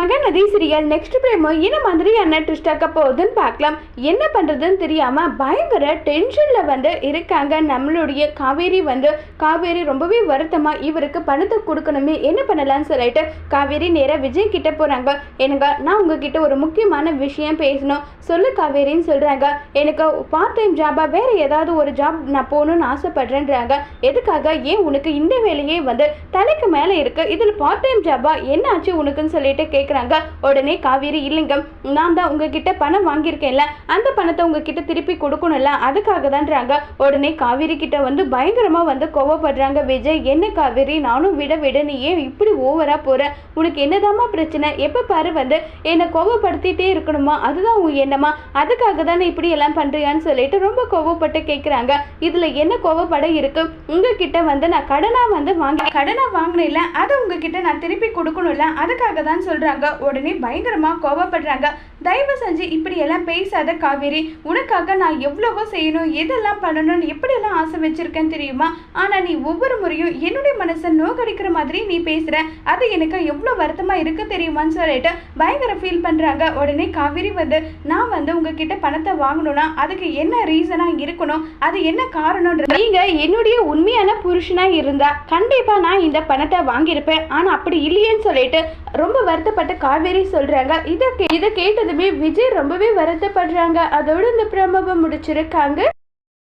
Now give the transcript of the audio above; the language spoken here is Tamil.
மகநதி சீரியல் நெக்ஸ்ட் பிரேமோ என்ன மாதிரியான ட்விஸ்ட் ஆக்க போகுதுன்னு பார்க்கலாம். என்ன பண்ணுறதுன்னு தெரியாமல் பயங்கர டென்ஷனில் வந்து இருக்காங்க. நம்மளுடைய காவேரி வந்து காவேரி ரொம்பவே வருத்தமாக இவருக்கு பணத்தை கொடுக்கணுமே என்ன பண்ணலாம்னு சொல்லிட்டு காவேரி நேராக விஜய் கிட்ட போகிறாங்க எனக்கு நான் உங்ககிட்ட ஒரு முக்கியமான விஷயம் பேசணும். சொல்லு காவேரின்னு சொல்கிறாங்க எனக்கு பார்ட் டைம் ஜாபாக வேறு ஏதாவது ஒரு ஜாப் நான் போகணும்னு ஆசைப்படுறேன்றாங்க. எதுக்காக? ஏன் உனக்கு இந்த வேலையே வந்து தலைக்கு மேலே இருக்குது இதில் பார்ட் டைம் ஜாபாக என்ன ஆச்சு உனக்குன்னு சொல்லிட்டு கேட்குறாங்க உடனே காவேரி இல்லைங்க நான் தான் உங்ககிட்ட பணம் வாங்கியிருக்கேன்ல அந்த பணத்தை உங்ககிட்ட திருப்பி கொடுக்கணும்ல அதுக்காக தான்றாங்க உடனே காவேரி கிட்ட வந்து பயங்கரமாக வந்து கோவப்படுறாங்க. விஜய் என்ன காவேரி நானும் விட விட நீ ஏன் இப்படி ஓவராக போகிறேன் உனக்கு என்னதாம்மா பிரச்சனை? எப்போ பாரு வந்து என்னை கோவப்படுத்திட்டே இருக்கணுமா? அதுதான் உன் எண்ணமா? அதுக்காக தானே இப்படி எல்லாம் பண்ணுறியான்னு சொல்லிட்டு ரொம்ப கோவப்பட்டு கேட்குறாங்க இதில் என்ன கோவப்பட இருக்கு? உங்ககிட்ட வந்து நான் கடனாக வந்து வாங்கி கடனாக வாங்கினேன்ல அதை உங்ககிட்ட நான் திருப்பி கொடுக்கணும்ல அதுக்காக தான் சொல்கிறேன் சொல்கிறாங்க உடனே பயங்கரமா கோவப்படுறாங்க. தயவு செஞ்சு இப்படி எல்லாம் பேசாத காவேரி. உனக்காக நான் எவ்வளவோ செய்யணும் எதெல்லாம் பண்ணணும்னு எப்படியெல்லாம் ஆசை வச்சிருக்கேன்னு தெரியுமா? ஆனா நீ ஒவ்வொரு முறையும் என்னுடைய மனசை நோக்கடிக்கிற மாதிரி நீ பேசுற. அது எனக்கு எவ்வளோ வருத்தமா இருக்கு தெரியுமான்னு சொல்லிட்டு பயங்கர ஃபீல் பண்றாங்க. உடனே காவேரி வந்து நான் வந்து உங்ககிட்ட பணத்தை வாங்கணும்னா அதுக்கு என்ன ரீசனா இருக்கணும்? அது என்ன காரணம் நீங்க என்னுடைய உண்மையான புருஷனா இருந்தா கண்டிப்பா நான் இந்த பணத்தை வாங்கியிருப்பேன். ஆனா அப்படி இல்லையேன்னு சொல்லிட்டு ரொம்ப வருத்தப்பட்டு காவேரி சொல்றாங்க. இதை இதை கேட்டதுமே விஜய் ரொம்பவே வருத்தப்படுறாங்க. அதோட இந்த பிரமபம் முடிச்சிருக்காங்க.